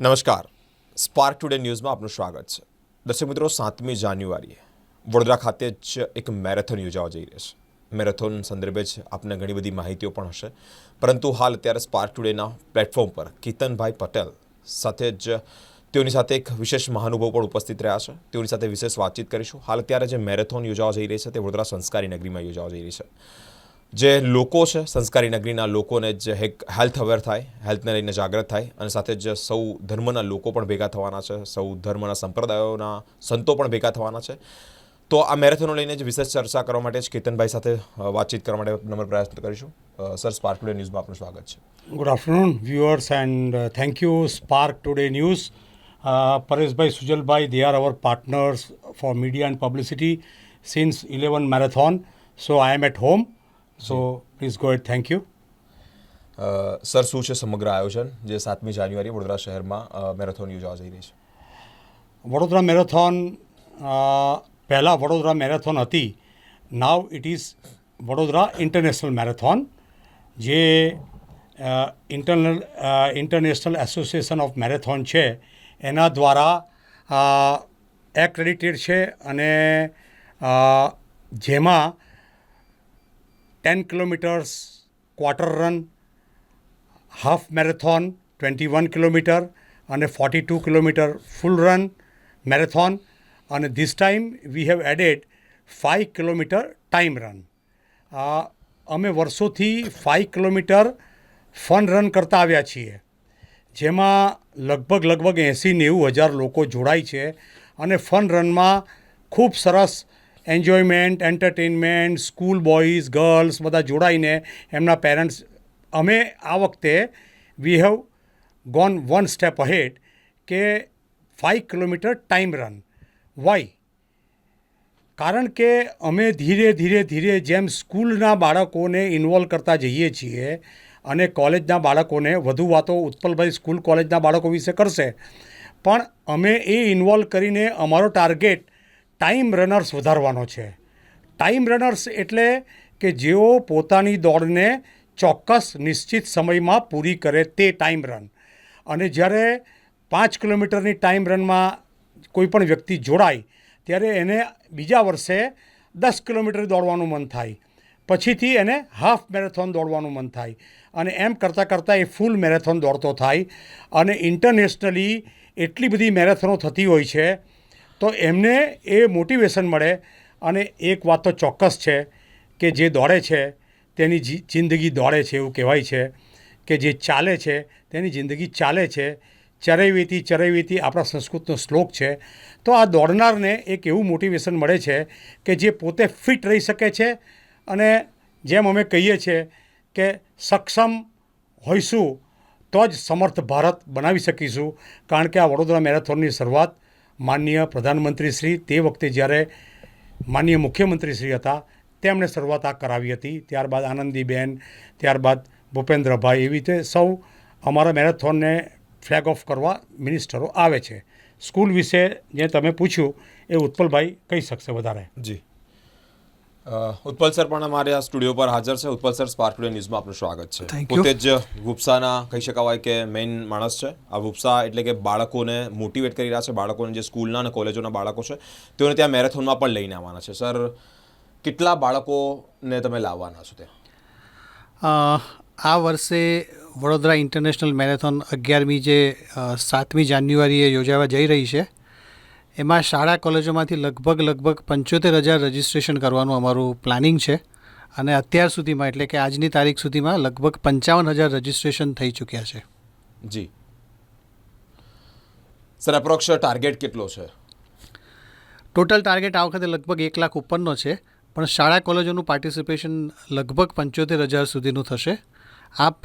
નમસ્કાર. Spark today ન્યૂઝમાં આપનું સ્વાગત છે. દર્શક મિત્રો, સાતમી જાન્યુઆરીએ વડોદરા ખાતે જ એક મેરેથોન યોજાવા જઈ રહી છે. મેરેથોન સંદર્ભે જ આપને ઘણી બધી માહિતીઓ પણ હશે. પરંતુ હાલ અત્યારે સ્પાર્ક ટુડેના પ્લેટફોર્મ પર કેતનભાઈ પટેલ સાથે જ તેઓની સાથે એક વિશેષ મહાનુભાવ પણ ઉપસ્થિત રહ્યા છે. તેઓની સાથે વિશેષ વાતચીત કરીશું. હાલ અત્યારે જે મેરેથોન યોજાવા જઈ રહી છે, તે વડોદરા સંસ્કારી નગરીમાં યોજાવા જઈ રહી છે. જે લોકો છે સંસ્કારી નગરીના લોકોને જે હેલ્થ અવેર થાય હેલ્થને લઈને જાગૃત થાય અને સાથે જ સૌ ધર્મના લોકો પણ ભેગા થવાના છે સૌ ધર્મના સંપ્રદાયોના સંતો પણ ભેગા થવાના છે તો આ મેરેથોનો લઈને જ વિશેષ ચર્ચા કરવા માટે જ કેતનભાઈ સાથે વાતચીત કરવા માટે નમ્ર પ્રયાસ કરીશું સર સ્પાર્ક ટુડે ન્યૂઝમાં આપનું સ્વાગત છે Good afternoon, viewers, and uh, thank you, Spark Today News. Uh, Pareshbhai Sujalbhai, they are our partners for media and publicity since 11 marathon. So I am at please god thank you sir શું છે સમગ્ર આયોજન જે સાતમી જાન્યુઆરી વડોદરા શહેરમાં marathon યોજવા જઈ રહી છે? વડોદરા મેરેથોન પહેલાં વડોદરા મેરેથોન હતી. Now it is Vadodara international marathon જે internal international association of marathon છે. એના દ્વારા એક્રેડિટેડ છે અને જેમાં ten kilometres quarter run half marathon twenty one kilometre અને forty two kilometre full run marathon અને this time we have added five kilometre time run અમે વર્ષોથી ફાઇવ કિલોમીટર ફન રન કરતા આવ્યા છીએ. જેમાં લગભગ લગભગ એંસી નેવું હજાર લોકો જોડાય છે. અને ફન રનમાં ખૂબ સરસ enjoyment, entertainment, school boys, girls બધા જોડાઈને એમના પેરેન્ટ્સ, અમે આ વખતે we have gone one step ahead કે five kilometre time run. Why કારણ કે અમે ધીરે ધીરે ધીરે જેમ સ્કૂલના બાળકોને ઇન્વોલ્વ કરતા જઈએ છીએ અને કોલેજના બાળકોને વધુ વાતો ઉત્પલભાઈ સ્કૂલ કોલેજના બાળકો વિશે કરશે, પણ અમે એ ઇન્વોલ્વ કરીને અમારો ટાર્ગેટ ટાઈમ રનર્સ વધારવાનો છે. ટાઈમ રનર્સ એટલે કે જેઓ પોતાની દોડને ચોક્કસ નિશ્ચિત સમયમાં પૂરી કરે તે ટાઈમ રન અને જ્યારે પાંચ કિલોમીટરની ટાઈમ રનમાં કોઈ પણ વ્યક્તિ જોડાય, ત્યારે એને બીજા વર્ષે દસ કિલોમીટર દોડવાનું મન થાય. પછીથી એને હાફ મેરેથોન દોડવાનું મન થાય. અને એમ કરતાં કરતાં એ ફૂલ મેરેથોન દોડતો થાય. અને ઇન્ટરનેશનલી એટલી બધી મેરેથોનો થતી હોય છે તો એમને એ મોટિવેશન મળે અને એક વાત તો ચોક્કસ છે કે જે દોડે છે, તેની જિંદગી દોડે છે એવું કહેવાય છે કે જે ચાલે છે, તેની જિંદગી ચાલે છે. ચરૈવેતી ચરૈવેતી આપણા સંસ્કૃતનો શ્લોક છે. તો આ દોડનારને એક એવું મોટિવેશન મળે છે કે જે પોતે ફિટ રહી શકે છે અને જેમ અમે કહીએ છીએ કે સક્ષમ હોઈશું તો જ સમર્થ ભારત બનાવી શકીશું. કારણ કે આ વડોદરા મેરેથોનની શરૂઆત માનનીય પ્રધાનમંત્રી શ્રી તે વખતે જ્યારે માનનીય મુખ્યમંત્રી શ્રી હતા, તેમણે શરૂઆત આ કરાવી હતી. ત્યારબાદ આનંદીબેન, ત્યારબાદ ભૂપેન્દ્રભાઈ, એવી રીતે સૌ અમારા મેરેથોનને ફ્લેગ ઓફ કરવા મિનિસ્ટરો આવે છે. સ્કૂલ વિશે જે તમે પૂછ્યું, એ ઉત્પલભાઈ કહી શકશે વધારે. જી. ઉત્પલ સર પણ અમારે આ સ્ટુડિયો પર હાજર છે. ઉત્પલ સર સ્પાર્ક ટુડે ન્યૂઝમાં આપનું સ્વાગત છે. પોતે જ ગુપ્સાના કહી શકાવાય કે મેઇન માણસ છે. આ ગુપ્સા એટલે કે બાળકોને મોટિવેટ કરી રહ્યા છે. બાળકોને જે સ્કૂલના અને કોલેજોના બાળકો છે તેઓને ત્યાં મેરેથોનમાં પણ લઈને આવવાના છે. સર કેટલા બાળકોને તમે લાવવાના છો ત્યાં? આ વર્ષે વડોદરા ઇન્ટરનેશનલ મેરેથોન અગિયારમી જે સાતમી જાન્યુઆરીએ યોજાવા જઈ રહી છે. એમાં શાળા કોલેજોમાંથી લગભગ લગભગ પંચોતેર હજાર રજિસ્ટ્રેશન કરવાનું અમારું પ્લાનિંગ છે. અને અત્યાર સુધીમાં એટલે કે આજની તારીખ સુધીમાં લગભગ પંચાવન હજાર રજિસ્ટ્રેશન થઈ ચૂક્યા છે. જી. સર એપ્રોક્સ ટાર્ગેટ કેટલો છે? ટોટલ ટાર્ગેટ આ વખતે લગભગ એક લાખ ઉપરનો છે પણ શાળા કોલેજોનું પાર્ટિસિપેશન લગભગ પંચોતેર હજાર સુધીનું થશે. આપ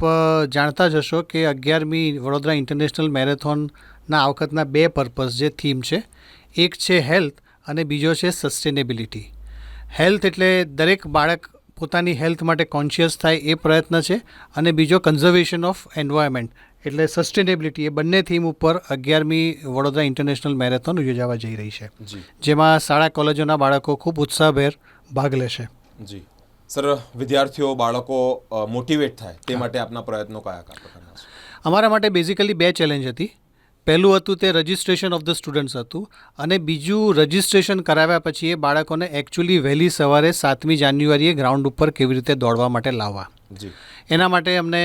જાણતા જ હશો કે અગિયારમી વડોદરા ઇન્ટરનેશનલ મેરેથોનના આ વખતના બે પર્પઝ જે થીમ છે એક છે હેલ્થ અને બીજો છે સસ્ટેનેબિલિટી. હેલ્થ એટલે દરેક બાળક પોતાની હેલ્થ માટે કોન્શિયસ થાય એ પ્રયત્ન છે અને બીજો કન્ઝર્વેશન ઓફ એન્વાયરમેન્ટ. એટલે સસ્ટેનેબિલિટી એ બંને થીમ ઉપર અગિયારમી વડોદરા ઇન્ટરનેશનલ મેરેથોન યોજાવા જઈ રહી છે. જેમાં શાળા કોલેજોના બાળકો ખૂબ ઉત્સાહભેર ભાગ લેશે. જી. સર વિદ્યાર્થીઓ બાળકો મોટિવેટ થાય તે માટે આપના પ્રયત્નો કયા કયા અમારા માટે બેઝિકલી બે ચેલેન્જ હતી. પહેલું હતું તે રજિસ્ટ્રેશન ઓફ ધ સ્ટુડન્ટ્સ હતું અને બીજું રજિસ્ટ્રેશન કરાવ્યા પછી એ બાળકોને એકચ્યુઅલી વહેલી સવારે સાતમી જાન્યુઆરીએ ગ્રાઉન્ડ ઉપર કેવી રીતે દોડવા માટે લાવવા. એના માટે અમને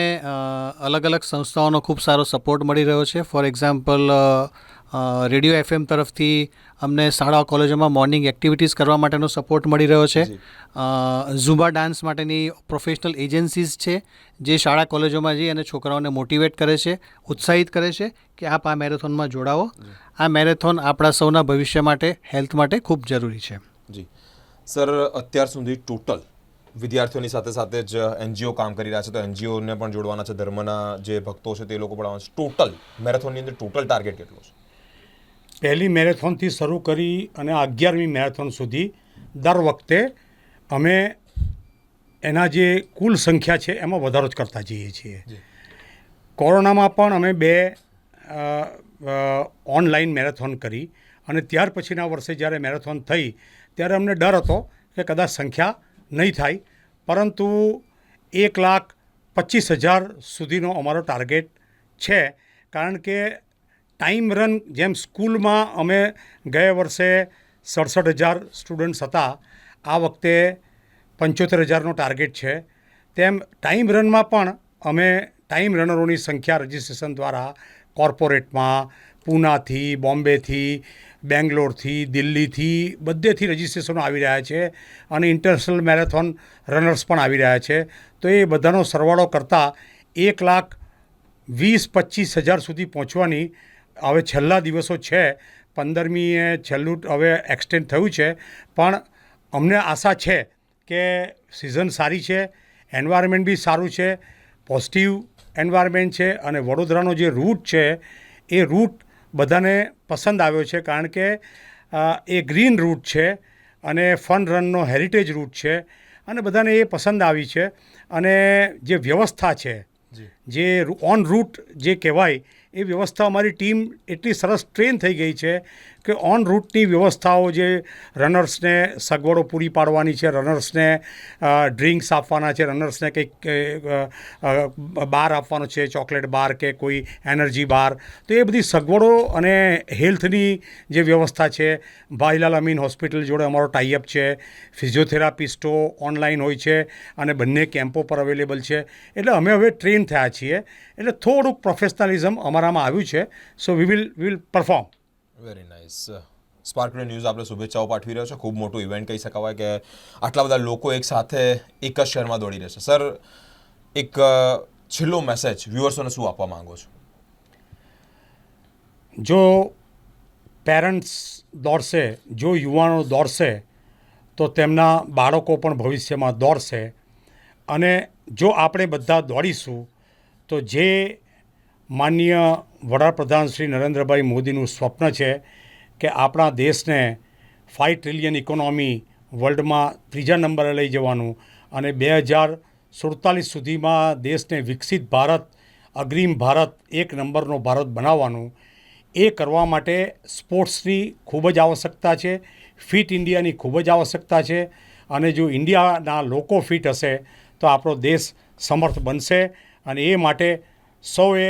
અલગ અલગ સંસ્થાઓનો ખૂબ સારો સપોર્ટ મળી રહ્યો છે. ફોર એક્ઝામ્પલ રેડિયો એફએમ તરફથી અમને શાળા કોલેજોમાં મોર્નિંગ એક્ટિવિટીઝ કરવા માટેનો સપોર્ટ મળી રહ્યો છે. ઝુંબા ડાન્સ માટેની પ્રોફેશનલ એજન્સીઝ છે જે શાળા કોલેજોમાં જઈ અને છોકરાઓને મોટિવેટ કરે છે ઉત્સાહિત કરે છે કે આપ આ મેરેથોનમાં જોડાવો. આ મેરેથોન આપણા સૌના ભવિષ્ય માટે હેલ્થ માટે ખૂબ જરૂરી છે. જી. સર અત્યાર સુધી ટોટલ વિદ્યાર્થીઓની સાથે સાથે જ એનજીઓ કામ કરી રહ્યા છે તો એનજીઓને પણ જોડવાના છે ધર્મના જે ભક્તો છે તે લોકો પણ ટોટલ મેરેથોનની અંદર ટોટલ ટાર્ગેટ કેટલો છે? પહેલી મેરેથોનથી શરૂ કરી અને અગિયારમી મેરેથોન સુધી દર વખતે અમે એના જે કુલ સંખ્યા છે એમાં વધારો જ કરતા જઈએ છીએ. કોરોનામાં પણ અમે બે ઓનલાઈન મેરેથોન કરી અને ત્યાર પછીના વર્ષે જ્યારે મેરેથોન થઈ ત્યારે અમને ડર હતો કે કદાચ સંખ્યા નહીં થાય. પરંતુ એક લાખ પચીસ હજાર સુધીનો અમારો ટાર્ગેટ છે. કારણ કે ટાઈમ રન જેમ સ્કૂલમાં અમે ગયા વર્ષે સડસઠ હજાર સ્ટુડન્ટ્સ હતા, આ વખતે પંચોતેર હજારનો ટાર્ગેટ છે. તેમ ટાઈમ રનમાં પણ અમે ટાઈમ રનરોની સંખ્યા રજિસ્ટ્રેશન દ્વારા કોર્પોરેટમાં, પૂનાથી, બોમ્બેથી, બેંગ્લોરથી, દિલ્હીથી બધેથી રજિસ્ટ્રેશનો આવી રહ્યા છે અને ઇન્ટરનેશનલ મેરેથોન રનર્સ પણ આવી રહ્યા છે. તો એ બધાનો સરવાળો કરતાં એક લાખ વીસ પચીસ હજાર સુધી પહોંચવાની હવે છેલ્લા દિવસો છે પંદરમીએ છેલ્લું હવે એક્સટેન્ડ થયું છે પણ અમને આશા છે કે સિઝન સારી છે એન્વાયરમેન્ટ બી સારું છે પોઝિટિવ એન્વાયરમેન્ટ છે અને વડોદરાનો જે રૂટ છે એ રૂટ બધાને પસંદ આવ્યો છે કારણ કે એ ગ્રીન રૂટ છે અને ફન રનનો હેરિટેજ રૂટ છે અને બધાને એ પસંદ આવી છે અને જે વ્યવસ્થા છે જે. ઓન રૂટ જે કહેવાય એ વ્યવસ્થા અમારી ટીમ એટલી સરસ ટ્રેન થઈ ગઈ છે કે ઓન રૂટની વ્યવસ્થાઓ જે રનર્સને સગવડો પૂરી પાડવાની છે રનર્સને ડ્રિંક્સ આપવાના છે રનર્સને કંઈક બાર આપવાનો છે, ચોકલેટ બાર કે કોઈ એનર્જી બાર, તો એ બધી સગવડો અને હેલ્થની જે વ્યવસ્થા છે, ભાઈલાલ અમીન હોસ્પિટલ જોડે અમારો ટાઈઅપ છે ફિઝિયોથેરાપિસ્ટો ઓનલાઈન હોય છે અને બંને કેમ્પો પર અવેલેબલ છે. એટલે અમે હવે ટ્રેન થયા છીએ. એટલે થોડુંક પ્રોફેશનલિઝમ અમારામાં આવ્યું છે. So we will will perform very nice spark news આપણે શુભેચ્છાઓ પાઠવી રહ્યો છે. ખૂબ મોટું ઇવેન્ટ કહી શકાય કે આટલા બધા લોકો એક સાથે એક જ શહેરમાં દોડી રહેશે સર એક છેલ્લો મેસેજ વ્યુઅર્સોને શું આપવા માંગો છો? જો પેરેન્ટ્સ દોડશે, જો યુવાનો દોડશે, તો તેમના બાળકો પણ ભવિષ્યમાં દોડશે. અને જો આપણે બધા દોડીશું, તો જે માનનીય વડાપ્રધાન શ્રી નરેન્દ્રભાઈ મોદીનું સ્વપ્ન છે કે આપણા દેશને ફાઇવ ટ્રિલિયન ઇકોનોમી વર્લ્ડમાં ત્રીજા નંબરે લઈ જવાનું અને બે હજાર સુડતાલીસ સુધીમાં દેશને વિકસિત ભારત, અગ્રીમ ભારત, એક નંબરનો ભારત બનાવવાનું, એ કરવા માટે સ્પોર્ટ્સની ખૂબ જ આવશ્યકતા છે, ફિટ ઇન્ડિયાની ખૂબ જ આવશ્યકતા છે અને જો ઇન્ડિયાના લોકો ફિટ હશે તો આપણો દેશ સમર્થ બનશે અને એ માટે સૌએ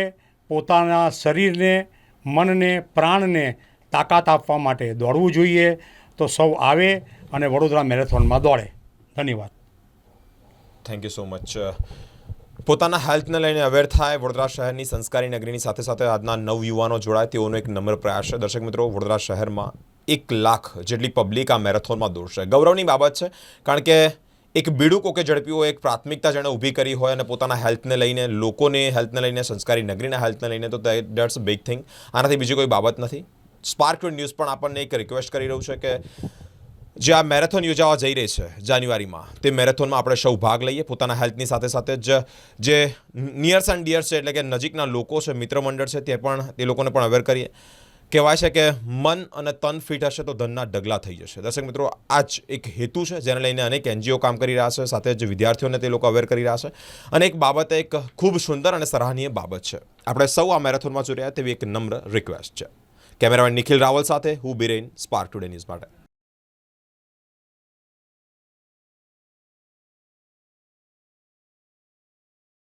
પોતાના શરીરને, મનને, પ્રાણને તાકાત આપવા માટે દોડવું જોઈએ. તો સૌ આવે અને વડોદરા મેરેથોનમાં દોડે. ધન્યવાદ. થેન્ક યુ સો મચ પોતાના હેલ્થને લઈને અવેર થાય વડોદરા શહેરની સંસ્કારી નગરીની સાથે સાથે આજના નવ યુવાનો જોડાય તેઓનો એક નમ્ર પ્રયાસ છે. દર્શક મિત્રો, વડોદરા શહેરમાં એક લાખ જેટલી પબ્લિક આ મેરેથોનમાં દોડશે. ગૌરવની બાબત છે, કારણ કે એક બીડુકો કે ઝડપીઓ એક પ્રાથમિકતા જેણે ઊભી કરી હોય અને પોતાના હેલ્થને લઈને, લોકોને હેલ્થને લઈને, સંસ્કારી નગરીના હેલ્થને લઈને, તો દેટ્સ બિગ થિંગ આનાથી બીજી કોઈ બાબત નથી. સ્પાર્ક ન્યૂઝ પણ આપણને એક રિક્વેસ્ટ કરી રહ્યું છે કે જે આ મેરેથોન યોજાવા જઈ રહી છે જાન્યુઆરીમાં, તે મેરેથોનમાં આપણે સૌ ભાગ લઈએ. પોતાના હેલ્થની સાથે સાથે જ જે નિયર્સ એન્ડ ડિયર્સ છે, એટલે કે નજીકના લોકો છે મિત્ર મંડળ છે, તે પણ, તે લોકોને પણ અવેર કરીએ. કહેવાય છે કે મન અને તન ફિટ હશે તો ધનના ડગલા થઈ જશે. દર્શક મિત્રો, આ જ એક હેતુ છે જેને લઈને અનેક એનજીઓ કામ કરી રહ્યા છે, સાથે જ વિદ્યાર્થીઓને તે લોકો અવેર કરી રહ્યા છે. અને એક બાબત એક ખૂબ સુંદર અને સરાહનીય બાબત છે. આપણે સૌ આ મેરેથોનમાં જોડ્યા તેવી એક નમ્ર રિક્વેસ્ટ છે. કેમેરામેન નિખિલ રાવલ સાથે હું બિરેન સ્પાર્ક ટુડે ન્યૂઝ માટે.